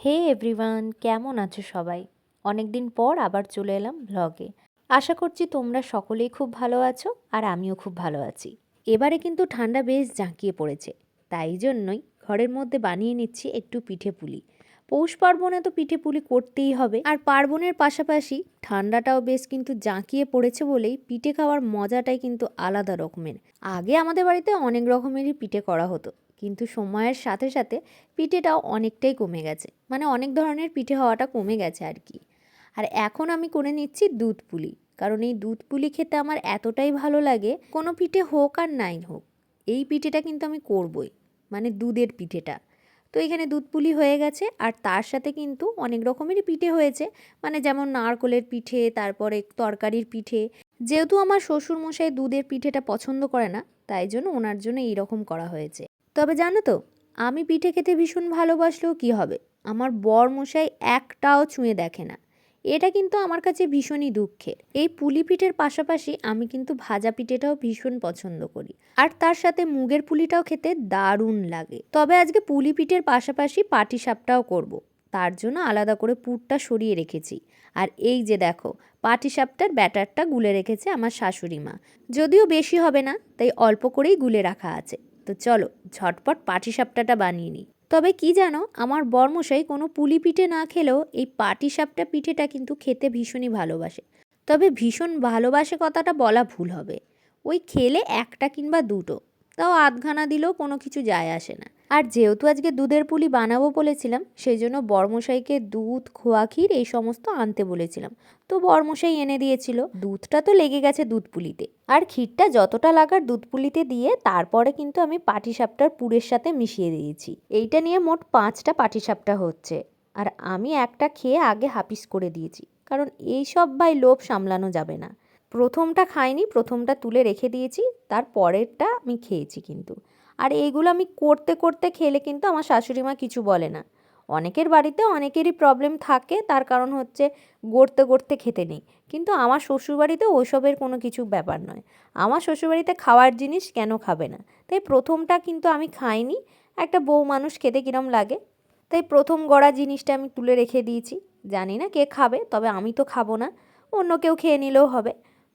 হে everyone, কেমন আছো সবাই? অনেক দিন পর আবার চলে এলাম ব্লগে আশা করছি তোমরা সকলেই খুব ভালো আছো আর আমিও খুব ভালো আছি। এবারে কিন্তু ঠান্ডা বেশ জাঁকিয়ে পড়েছে, তাই জন্যই ঘরের মধ্যে বানিয়ে নিচ্ছি একটু পিঠে পুলি। পৌষ পার্বণে তো পিঠে পুলি করতেই হবে, আর পার্বণের পাশাপাশি ঠান্ডাটাও বেশ কিন্তু জাঁকিয়ে পড়েছে বলেই পিঠে খাওয়ার মজাটাই কিন্তু আলাদা রকমের। আগে আমাদের বাড়িতে অনেক রকমেরই পিঠে করা হতো কিন্তু সময়ের সাথে সাথে পিঠেটাও অনেকটাই কমে গেছে। মানে অনেক ধরনের পিঠে হওয়াটা কমে গেছে আর কি। আর এখন আমি করে নিচ্ছি দুধ পুলি। কারণ এই দুধ পুলি খেতে আমার এতটাই ভালো লাগে, কোনো পিঠে হোক আর নাই হোক, এই পিঠেটা কিন্তু আমি করবই। মানে দুধের পিঠেটা। তো এখানে দুধ পুলি হয়ে গেছে আর তার সাথে কিন্তু অনেক রকমেরই পিঠে হয়েছে। মানে যেমন নারকলের পিঠে, তারপরে তরকারির পিঠে। যেহেতু আমার শ্বশুরমশাই দুধের পিঠেটা পছন্দ করে না, তাই জন্য ওনার জন্য এইরকম করা হয়েছে। তবে জানো তো, আমি পিঠে খেতে ভীষণ ভালোবাসলেও কি হবে? আমার বর মশাই একটাও ছুঁয়ে দেখে না। এটা কিন্তু আমার কাছে ভীষণই দুঃখের। এই পুলি পিঠের পাশাপাশি আমি কিন্তু ভাজা পিঠেটাও ভীষণ পছন্দ করি। আর তার সাথে মুগের পুলিটাও খেতে দারুণ লাগে। তবে আজকে পুলি পিঠের পাশাপাশি পাটি সাপটাও করব। তার জন্য আলাদা করে পুরটা সরিয়ে রেখেছি। আর এই যে দেখো পাটি সাপটার ব্যাটারটা গুলে রেখেছে আমার শাশুড়ি মা। যদিও বেশি হবে না, তাই অল্প করেই গুলে রাখা আছে। তো চলো, ঝটপট পাটিসাপটাটা বানিয়ে নিই। তবে কি জানো, আমার বর্মশাই কোনো পুলি পিঠে না খেলেও এই পাটিসাপটা পিঠেটা কিন্তু খেতে ভীষণই ভালোবাসে। তবে ভীষণ ভালোবাসে কথাটা বলা ভুল হবে। ওই খেলে একটা কিংবা দুটো, তাও আধখানা দিলেও কোনো কিছু যায় আসে না। আর যেহেতু আজকে দুধের পুলি বানাবো বলেছিলাম সেই জন্য বর্মশাইকে দুধ, খোয়া, ক্ষীর এই সমস্ত আনতে বলেছিলাম। তো বর্মশাই এনে দিয়েছিল। দুধটা তো লেগে গেছে দুধ পুলিতে। আর ক্ষীরটা যতটা লাগার দুধ পুলিতে দিয়ে তারপরে কিন্তু আমি পাটিসাপটার পুরের সাথে মিশিয়ে দিয়েছি। এইটা নিয়ে মোট পাঁচটা পাটিসাপটা হচ্ছে। আর আমি একটা খেয়ে আগে হাপিস করে দিয়েছি। কারণ এই সব ভাই লোভ সামলানো যাবে না। প্রথমটা খাইনি, প্রথমটা তুলে রেখে দিয়েছি তার পরেরটা আমি খেয়েছি কিন্তু। আর এইগুলো আমি করতে করতে খেলে কিন্তু আমার শাশুড়ি মা কিছু বলে না। অনেকের বাড়িতে অনেকেরই প্রবলেম থাকে, তার কারণ হচ্ছে গড়তে গড়তে খেতে নেই। কিন্তু আমার শ্বশুরবাড়িতে ওসবের কোনো কিছু ব্যাপার নয়। আমার শ্বশুরবাড়িতে খাওয়ার জিনিস কেন খাবে না? তাই প্রথমটা কিন্তু আমি খাইনি। একটা বউ মানুষ খেতে কীরম লাগে? তাই প্রথম গড়া জিনিসটা আমি তুলে রেখে দিয়েছি। জানি না কে খাবে, তবে আমি তো খাব না। অন্য কেউ খেয়ে নিলেও হবে।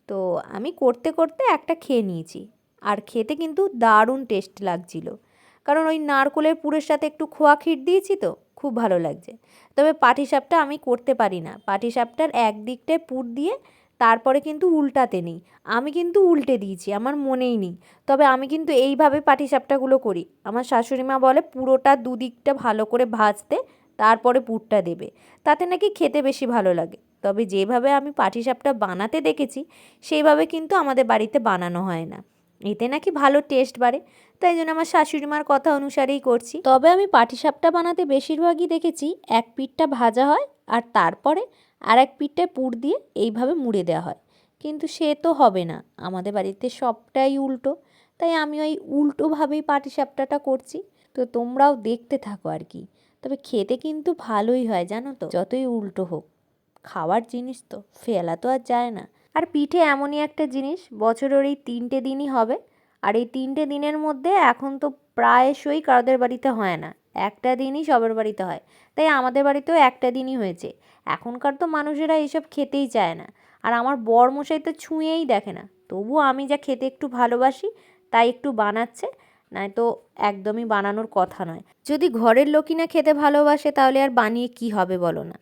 তো আমি করতে করতে একটা খেয়ে নিয়েছি। আর খেতে কিন্তু দারুণ টেস্ট লাগছিল। কারণ ওই নারকোলের পুরের সাথে একটু খোয়া ক্ষীর দিয়েছি তো, খুব ভালো লাগছে। তবে পাটিসাপটা আমি করতে পারি না। পাটিসাপটার একদিকটায় পুর দিয়ে তারপরে কিন্তু উল্টাতে নেই। আমি কিন্তু উল্টে দিয়েছি, আমার মনেই নেই। তবে আমি কিন্তু এইভাবে পাটিসাপটাগুলো করি। আমার শাশুড়ি মা বলে, পুরোটা দুদিকটা ভালো করে ভাজতে, তারপরে পুরটা দেবে। তাতে নাকি খেতে বেশি ভালো লাগে। তবে যেভাবে আমি পাটিসাপটা বানাতে দেখেছি, সেইভাবে কিন্তু আমাদের বাড়িতে বানানো হয় না। এতে নাকি ভালো টেস্ট বাড়ে। তাই জন্য আমার শাশুড়ি মার কথা অনুসারেই করছি। তবে আমি পাটিসাপটা বানাতে বেশিরভাগই দেখেছি এক পিঠটা ভাজা হয় আর তারপরে আর এক পিঠটায় পুর দিয়ে এইভাবে মুড়ে দেওয়া হয়। কিন্তু সে তো হবে না। আমাদের বাড়িতে সবটাই উল্টো। তাই আমি ওই উল্টোভাবেই পাটিসাপটাটা করছি। তো তোমরাও দেখতে থাকো আর কি। তবে খেতে কিন্তু ভালোই হয়, জানো তো? যতই উল্টো হোক। খাওয়ার জিনিস তো, ফেলা তো আর যায় না। আর পিঠে এমনই একটা জিনিস, বছরের এই তিনটে দিনই হবে। আর এই তিনটে দিনের মধ্যে এখন তো প্রায়শই কারোদের বাড়িতে হয় না। একটা দিনই সবার বাড়িতে হয়। তাই আমাদের বাড়িতেও একটা দিনই হয়েছে। এখনকার তো মানুষেরা এসব খেতেই চায় না। আর আমার বর মশাই তো ছুঁয়েই দেখে না। তবুও আমি যা খেতে একটু ভালোবাসি, তাই একটু বানাচ্ছে। নয়তো একদমই বানানোর কথা নয়। যদি ঘরের লোকই না খেতে ভালোবাসে, তাহলে আর বানিয়ে কি হবে বলো না?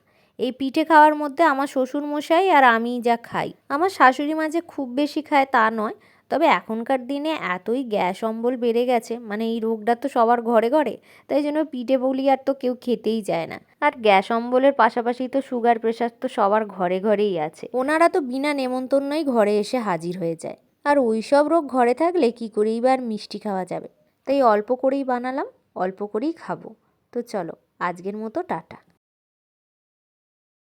এই পিঠে খাওয়ার মধ্যে আমার শ্বশুর মশাই আর আমি যা খাই। আমার শাশুড়ি মা যে খুব বেশি খায় তা নয়, তবে এখনকার দিনে এতই গ্যাস অম্বল বেড়ে গেছে মানে এই রোগটা তো সবার ঘরে ঘরে, তাই জন্য পিঠে বলি আর তো কেউ খেতেই যায় না। আর গ্যাস অম্বলের পাশাপাশি তো সুগার প্রেশার তো সবার ঘরে ঘরেই আছে। ওনারা তো বিনা নেমন্তন্নই ঘরে এসে হাজির হয়ে যায়। আর ওই সব রোগ ঘরে থাকলে কি করেই বা আর মিষ্টি খাওয়া যাবে? তাই অল্প করেই বানালাম, অল্প করেই খাব। তো চলো, আজকের মতো টাটা।